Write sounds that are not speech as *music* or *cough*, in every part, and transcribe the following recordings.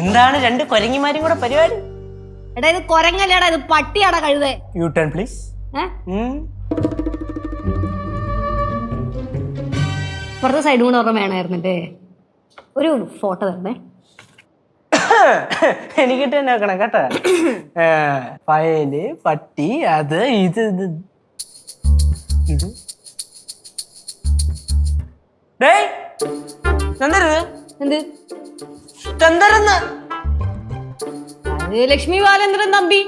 എന്താണ് രണ്ട് കൊരങ്ങിമാരും കൂടെ പരിപാടി? എടാ ഇത് കൊരങ്ങല്ലേടാ ഇത് പട്ടിയാടാ കഴുതേ. യു ടേൺ പ്ലീസ് പുറത്ത് സൈഡും കൂടെ ഓർമ്മ വേണമായിരുന്നില്ലേ ഒരു ഫോട്ടോ തരണേ. എനിക്കിട്ട് തന്നെ വെക്കണം കേട്ടോ. പയൽ പട്ടി അത് ഇത് ഇത്. ഇത്. ഡേ എന്ത്? എന്തരെന്ന് അത് ലക്ഷ്മി ബാലേന്ദ്രൻ തമ്പി.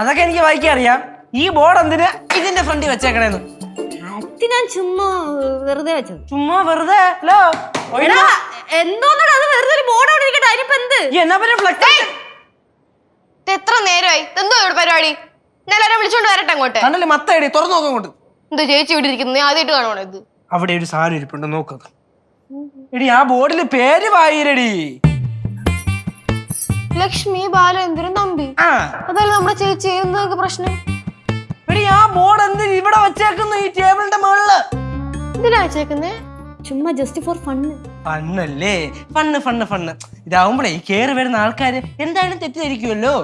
അതൊക്കെ എനിക്ക് വായിക്കാൻ അറിയാം. ഈ ബോർഡ് എന്തിനാ? ഇതിന്റെ ഫ്രണ്ടിൽ വെച്ചേക്കണേന്ന്. അത് ഞാൻ ചുമ്മാ വെറുതെ വെച്ചത്. ചുമ്മാ വെറുതെ? ഹലോ? എടാ അത്? വെറുതെ ഒരു ബോർഡ് അവിടെ ഇരിക്കട്ടെ. അതിനിപ്പോ എന്ത്? എന്നാ പിന്നെ ഫ്ലെക്സ് ഇത് എത്ര നേരമായി? എന്തോ ഇവിടെ പരിപാടി? ഞാൻ എല്ലാവരും വിളിച്ചോണ്ട് വരട്ടെ അങ്ങോട്ട്. കണ്ടല്ലേ മത്തയടി തുറന്നു നോക്കാൻ കൊണ്ട് എന്തോ ചേച്ചി ഇവിടെ ഇരിക്കുന്നു. ഞാൻ ആദ്യമായിട്ട് കാണുവാണോ ഇത്. അവിടെ ഒരു സാധനം ഇരിപ്പുണ്ട് നോക്കുക എടി ആ ബോർഡിൽ പേര് വായിരടി. ലക്ഷ്മി ബാലേന്ദ്രൻ തമ്പി. അതല്ലേ നമ്മുടെ ചേച്ചി എന്തൊക്കെ പ്രശ്നം? ആ ബോർഡ് എന്തിന് ഇവിടെ വെച്ചേക്കുന്നു ഈ ടേബിളിന്റെ മുകളിൽ? എന്തിനാ വെച്ചേക്കുന്നേ? ചുമ്മാ just for fun ഫണ്ണല്ലേ? Fun fun fun. ഇതാവുമ്പോഴേ ഈ കേറി വരുന്ന ആൾക്കാര് എന്തായാലും തെറ്റിദ്ധരിക്കുമല്ലോ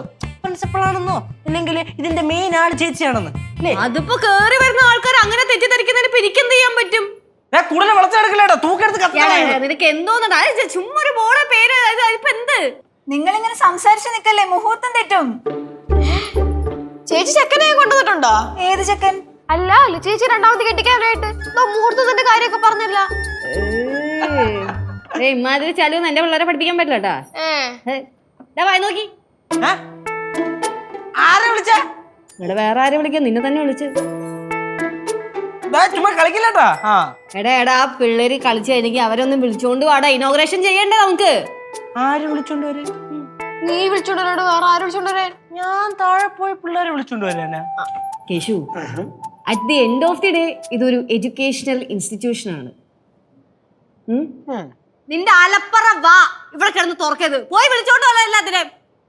പ്രിൻസിപ്പളാണെന്നോ അല്ലെങ്കിൽ ഇതിന്റെ മെയിൻ ആൾ ചേച്ചിയാണെന്ന്. അല്ലേ? അതിപ്പോ കേറി വരുന്ന ആൾക്കാർ അങ്ങനെ തെറ്റിദ്ധരിക്കുന്നതിന് ഇപ്പൊ ചെയ്യാൻ പറ്റും? കൂടുതൽ വളച്ചെടുക്കല്ലേട്ടോ തൂക്കെടുത്ത് നിനക്ക് എന്തോന്നടാ? ചുമ്മാ ഒരു ബോർഡ് പേര് ഇപ്പൊ എന്ത്? നിങ്ങൾ ഇങ്ങനെ സംസാരിച്ച് നിക്കല്ലേ മുഹൂർത്തം തെറ്റും. ചേച്ചി ചെക്കനെ കൊണ്ടുവന്നിട്ടുണ്ടോ? ഏത് ചെക്കൻ? അല്ല അല്ല ചേച്ചി രണ്ടാമത് കെട്ടിക്കാനായിട്ട്. മുഹൂർത്തത്തിന്റെ കാര്യമൊക്കെ പറഞ്ഞില്ല. ഇമാതിരി ചലവൊന്നും എന്റെ പിള്ളേരെ പഠിപ്പിക്കാൻ പറ്റില്ല കേട്ടാ. വായി നോക്കി. ആരെ വിളിച്ച? ഇവിടെ വേറെ ആരെ വിളിക്കാൻ? നിന്നെ തന്നെ വിളിച്ച്. ചുമ്മാ കളിക്കില്ലട്ടാ ആ. എടാ എടാ ആ പിള്ളേര് കളിച്ചു കഴിഞ്ഞെങ്കിൽ അവരൊന്നും വിളിച്ചോണ്ട് വാടാ. ഇനോഗ്രേഷൻ ചെയ്യണ്ടേ നമുക്ക്? ആര് വിളിച്ചോണ്ട് വരെ? നീ വിളിച്ചോണ്ട് വരാട് വേറെ ആര് വിളിച്ചോണ്ട് വരാൻ ഞാൻ താഴെ പോയി പിള്ളേരെ വിളിച്ചോണ്ട് വരാനാ Keshu at the end of the day ഇതൊരു എഡ്യൂക്കേഷണൽ ഇൻസ്റ്റിറ്റ്യൂഷൻ ആണ്? നിന്റെ അലപ്പറ വാ. ഇവിടെ കിടന്ന് തുറക്കരുത്. പോയി വിളിച്ചോണ്ട് വരാ എല്ലാത്തിനെ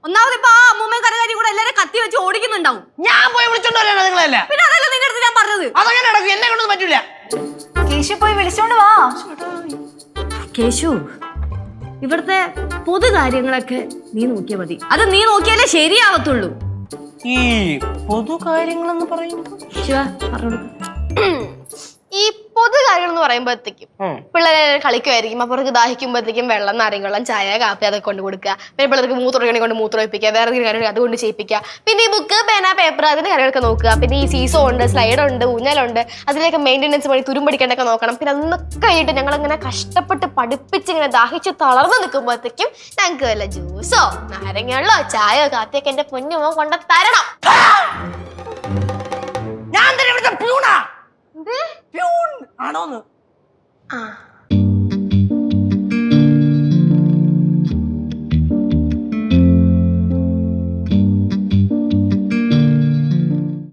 ഒന്നാമത് ഇപ്പൊ ആ അമ്മൂമ്മയും കരകാരി കൂടെ എല്ലാരും കത്തി വെച്ച് ഓടിക്കുന്നുണ്ടാവും. ഞാൻ പോയി വിളിച്ചോണ്ട് വരാനാ നിങ്ങളല്ല? പിന്നെ അതല്ല നിന്റെ അടുത്ത് ഞാൻ പറഞ്ഞത്? അതങ്ങനെ നടക്കും. എന്നെ കൊണ്ടൊന്നും പറ്റൂല. കേശു പോയി വിളിച്ചോണ്ട് വാ. കേശു ഇവിടുത്തെ പൊതു കാര്യങ്ങളൊക്കെ നീ നോക്കിയാൽ മതി. അത് നീ നോക്കിയാലേ ശരിയാവത്തുള്ളൂ. ഈ പൊതു കാര്യങ്ങളെന്ന് പറയുന്നു ശിവ പറഞ്ഞോളൂ. *coughs* കാര്യങ്ങൾ എന്ന് പറയുമ്പോഴത്തേക്കും പിള്ളേരെ കളിക്കുമായിരിക്കും. അപ്പൊ അവർക്ക് ദാഹിക്കുമ്പോഴത്തേക്കും വെള്ളം നാരങ്ങ വെള്ളം ചായ കാപ്പി അതൊക്കെ കൊണ്ട് കൊടുക്കുക. പിന്നെ പിള്ളേർക്ക് മൂത്രമൊഴിക്കണെ കൊണ്ട് മൂത്രമൊഴിപ്പിക്കുക വേറെ കാര്യങ്ങൾ കാര്യം അതുകൊണ്ട് ചെയ്യിപ്പിക്കുക. പിന്നെ ഈ ബുക്ക് പേന പേപ്പർ അതിന്റെ കാര്യങ്ങളൊക്കെ നോക്കുക. പിന്നെ ഈ സീസോ ഉണ്ട് സ്ലൈഡ് ഉണ്ട് ഊഞ്ഞലുണ്ട്. അതിലേക്ക് മെയിന്റെനൻസ് പണി തുരുമ്പടിക്കേണ്ടൊക്കെ നോക്കണം. പിന്നെ അതൊക്കെ ആയിട്ട് ഞങ്ങൾ അങ്ങനെ കഷ്ടപ്പെട്ട് പഠിപ്പിച്ച് ഇങ്ങനെ ദാഹിച്ച് തളർന്നു നിൽക്കുമ്പോഴത്തേക്കും ഞങ്ങൾക്ക് വല്ല ജ്യൂസോ നാരങ്ങ ചായയോ കാപ്പിയൊക്കെ എന്റെ പൊന്നുമോ കൊണ്ട് തരണം. ഞാൻ തന്നെ ഇവിടുത്തെ പ്യൂണാ. പ്യൂൺ ആണോന്ന്? ആ.